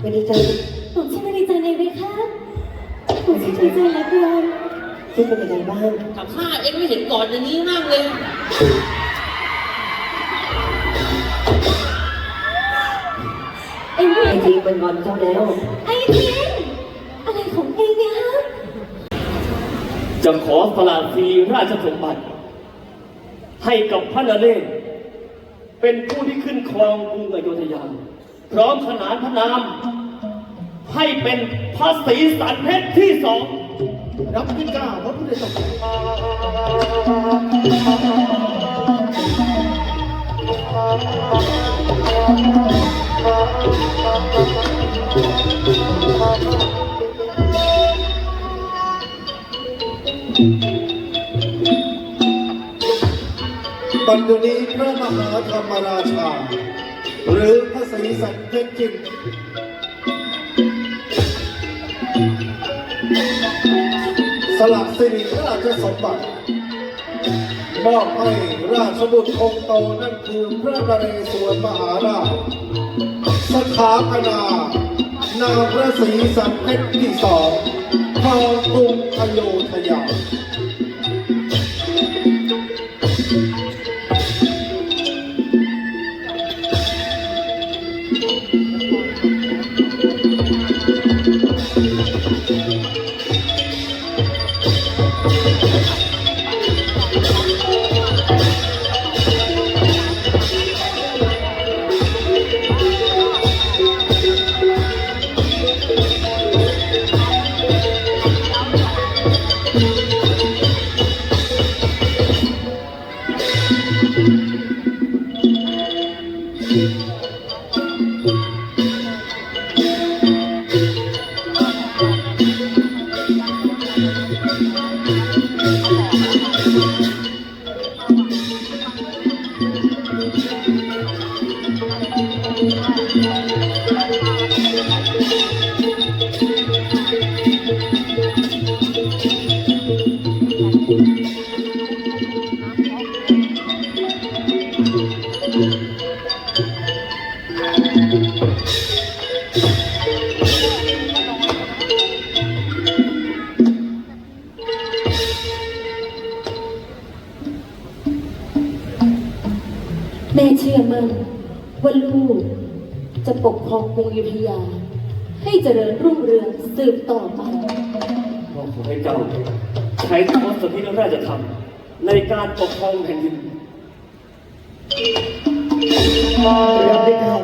ไม่ดีใจผมชื่อไม่ดีใจเลยไหมครับผมชื่อดีใจเหลือเกินที่เป็นยังไงบ้าง กับข้าเอ็งไม่เห็นก่อนอย่างนี้นั่งเลย เอ็งจเห็นริงๆมันงอนเจ้าแล้ว ไอ้เทียนอะไรของเอ็งเนี่ยฮะจะขอสละทีราชสมบัติ ให้กับพระนเรศเป็นผู้ที่ขึ้นครองกรุงอโยธยา พร้อมขนานพระนาม ให้เป็นพระศรีสันเพชรที่สองรับที่เก้าพระพุทธเจ้าปัจจุบันพระมหาธรรมราชา หรือพระศรีสันเพชรจินสละสิริราชสมบัติมอบให้ราชบุตรองค์โตนั่นคือพระนเรศวรมหาราชสถาปนานามพระศรีสันเพชรที่สองครองกรุงอโยธยา แม่เชื่อมั่นว่าลูกจะปกครองกรุงอยุธยา ให้เจริญรุ่งเรืองสืบต่อไปขอให้เจ้าใช้ทศพิธราชธรรมในการปกครองแผ่นดินรับได้ข่าว